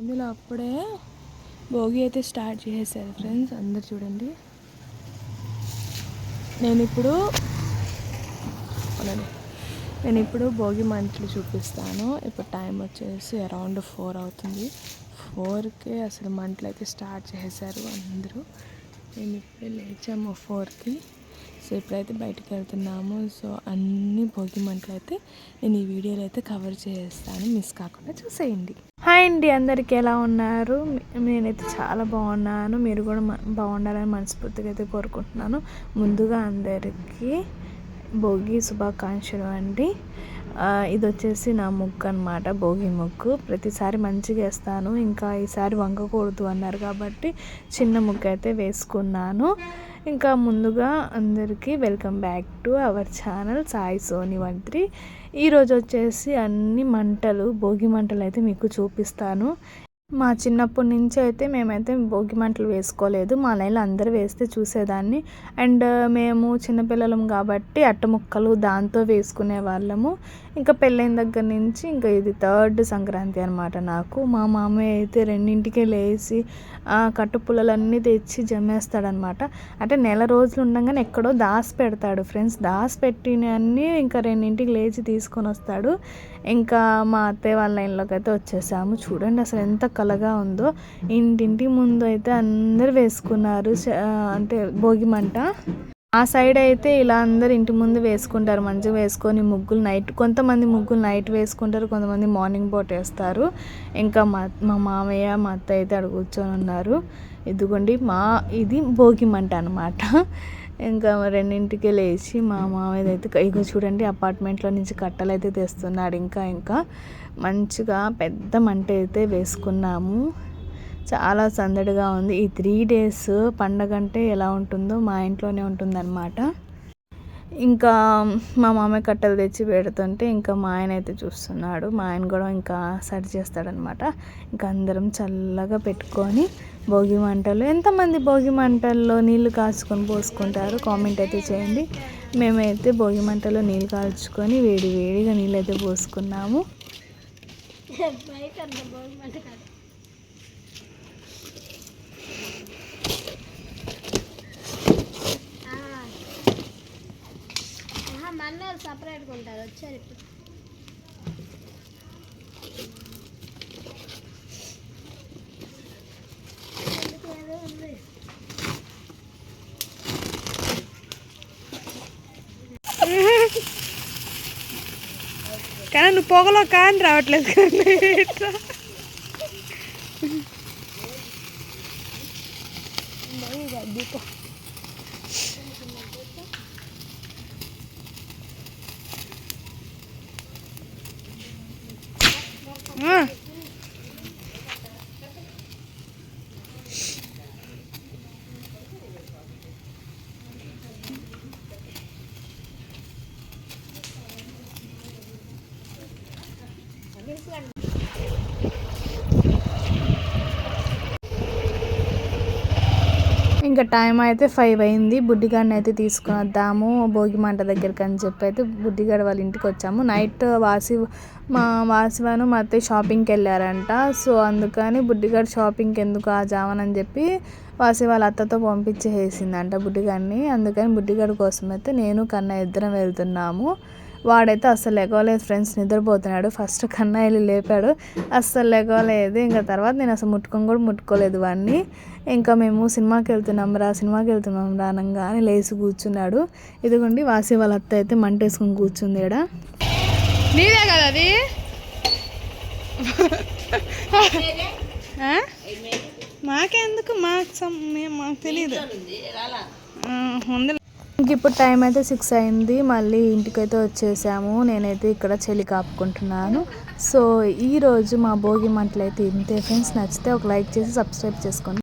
అందులో అప్పుడే భోగి అయితే స్టార్ట్ చేసేసారు ఫ్రెండ్స్ అందరు చూడండి. నేను ఇప్పుడు నేను ఇప్పుడు భోగి మంటలు చూపిస్తాను. ఇప్పుడు టైం వచ్చేసి అరౌండ్ ఫోర్ అవుతుంది. ఫోర్కే అసలు మంటలు అయితే స్టార్ట్ చేశారు అందరూ. మేము ఇప్పుడే లేచాము ఫోర్కి సో ఇప్పుడైతే బయటకు వెళ్తున్నాము. సో అన్ని భోగి మంటలు అయితే నేను ఈ వీడియోలో అయితే కవర్ చేస్తాను. మిస్ కాకుండా చూసేయండి. హాయ్ అండి అందరికీ ఎలా ఉన్నారు? నేనైతే చాలా బాగున్నాను. మీరు కూడా బాగుండాలని మనస్ఫూర్తిగా అయితే కోరుకుంటున్నాను. ముందుగా అందరికీ భోగి శుభాకాంక్షలు అండి. ఇది వచ్చేసి నా ముగ్గు అనమాట భోగి ముగ్గు ప్రతిసారి మంచిగా వేస్తాను ఇంకా ఈసారి వంగకూడదు అన్నారు కాబట్టి చిన్న ముగ్గు అయితే వేసుకున్నాను. ఇంకా ముందుగా అందరికీ welcome back to our channel Sai Soni three. ఈరోజు వచ్చేసి అన్ని మంటలు భోగి మంటలు అయితే మీకు చూపిస్తాను. మా చిన్నప్పటి నుంచి అయితే మేమైతే భోగి మంటలు వేసుకోలేదు. మా లైన్లో అందరూ వేస్తే చూసేదాన్ని. అండ్ మేము చిన్నపిల్లలం కాబట్టి అట్ట ముక్కలు దాంతో వేసుకునే వాళ్ళము. ఇంకా పెళ్ళైన దగ్గర నుంచి ఇంకా ఇది థర్డ్ సంక్రాంతి అనమాట నాకు. మా మామయ్య అయితే రెండింటికే లేచి కట్టుపుల్లలన్నీ తెచ్చి జమ్మేస్తాడనమాట అంటే నెల రోజులు ఉండగానే ఎక్కడో దాసి పెడతాడు. ఫ్రెండ్స్ దాసి పెట్టినవన్నీ ఇంకా రెండింటికి లేచి తీసుకొని వస్తాడు. ఇంకా మా అత్తయ్య వాళ్ళ లైన్లోకి అయితే వచ్చేసాము. చూడండి అసలు ఎంత కలగా ఉందో ఇంటింటి ముందు అయితే అందరు వేసుకున్నారు అంటే భోగి మంట. ఆ సైడ్ అయితే ఇలా అందరు ఇంటి ముందు వేసుకుంటారు. మంచిగా వేసుకొని ముగ్గులు నైట్ కొంతమంది ముగ్గులు నైట్ వేసుకుంటారు కొంతమంది మార్నింగ్ పూట వేస్తారు. ఇంకా మా మా మామయ్య మా అత్త అయితే అక్కడ కూర్చొని ఉన్నారు. ఇదిగోండి మా ఇది భోగి మంట అనమాట ఇంకా రెండింటికి లేచి మా మామయ్య అయితే ఇగో చూడండి అపార్ట్మెంట్లో నుంచి కట్టలు అయితే తెస్తున్నాడు. ఇంకా ఇంకా మంచిగా పెద్ద మంట అయితే వేసుకున్నాము. చాలా సందడిగా ఉంది. ఈ త్రీ డేస్ పండగ అంటే ఎలా ఉంటుందో మా ఇంట్లోనే ఉంటుందన్నమాట. ఇంకా మా మామయ్య కట్టెలు తెచ్చి పెడుతుంటే ఇంకా మా ఆయన అయితే చూస్తున్నాడు. మా ఆయన కూడా ఇంకా సరి చేస్తాడనమాట ఇంకా అందరం చల్లగా పెట్టుకొని భోగి మంటలు ఎంతమంది భోగి మంటల్లో నీళ్ళు కాచుకొని పోసుకుంటారు కామెంట్ అయితే చేయండి. మేమైతే భోగి మంటలో నీళ్ళు కాల్చుకొని వేడి వేడిగా నీళ్ళు అయితే పోసుకున్నాము అన్నారు సపరేట్గా ఉంటారు వచ్చారు ఇప్పుడు. కానీ నువ్వు పొగలో కాని రావట్లేదు కానీ Còn 了 ఇంకా టైం అయితే ఫైవ్ అయింది. బుడ్డిగాడిని అయితే తీసుకుని వద్దాము భోగి మంట దగ్గరికి అని చెప్పి అయితే బుడ్డిగాడు వాళ్ళ ఇంటికి వచ్చాము. నైట్ వాసి మా వాసివాను మా అత్తయ్య షాపింగ్కి వెళ్ళారంట. సో అందుకని బుడ్డిగాడు షాపింగ్కి ఎందుకు ఆ జామనని అని చెప్పి వాసి వాళ్ళ అత్తతో పంపించేసిందంట బుడ్డిగాడిని. అందుకని బుడ్డిగాడి కోసం అయితే నేను కన్నా ఇద్దరం వెళ్తున్నాము. వాడైతే అస్సలు లెగవలేదు ఫ్రెండ్స్ నిద్రపోతున్నాడు. ఫస్ట్ కన్నా వెళ్ళి లేపాడు. అస్సలు లెగవలేదు ఇంకా తర్వాత నేను అసలు ముట్టుకొని కూడా ముట్టుకోలేదు వాడిని. ఇంకా మేము సినిమాకి వెళ్తున్నాం రా సినిమాకి వెళ్తున్నాం రా అనగానే లేచి కూర్చున్నాడు. ఇదిగోండి వాసి వాళ్ళ అత్త అయితే మంట వేసుకొని కూర్చుంది ఇక్కడ నీదే కదా అది? మాకెందుకు? మాకు మాకు తెలియదు ఉంది ఇంక ఇప్పుడు టైం అయితే సిక్స్ అయింది. మళ్ళీ ఇంటికైతే వచ్చేసాము. నేనైతే ఇక్కడ చలి కాపుకుంటున్నాను. సో ఈరోజు మా భోగి మంటలు అయితే ఇంతే. ఫ్రెండ్స్ నచ్చితే ఒక లైక్ చేసి సబ్స్క్రైబ్ చేసుకోండి.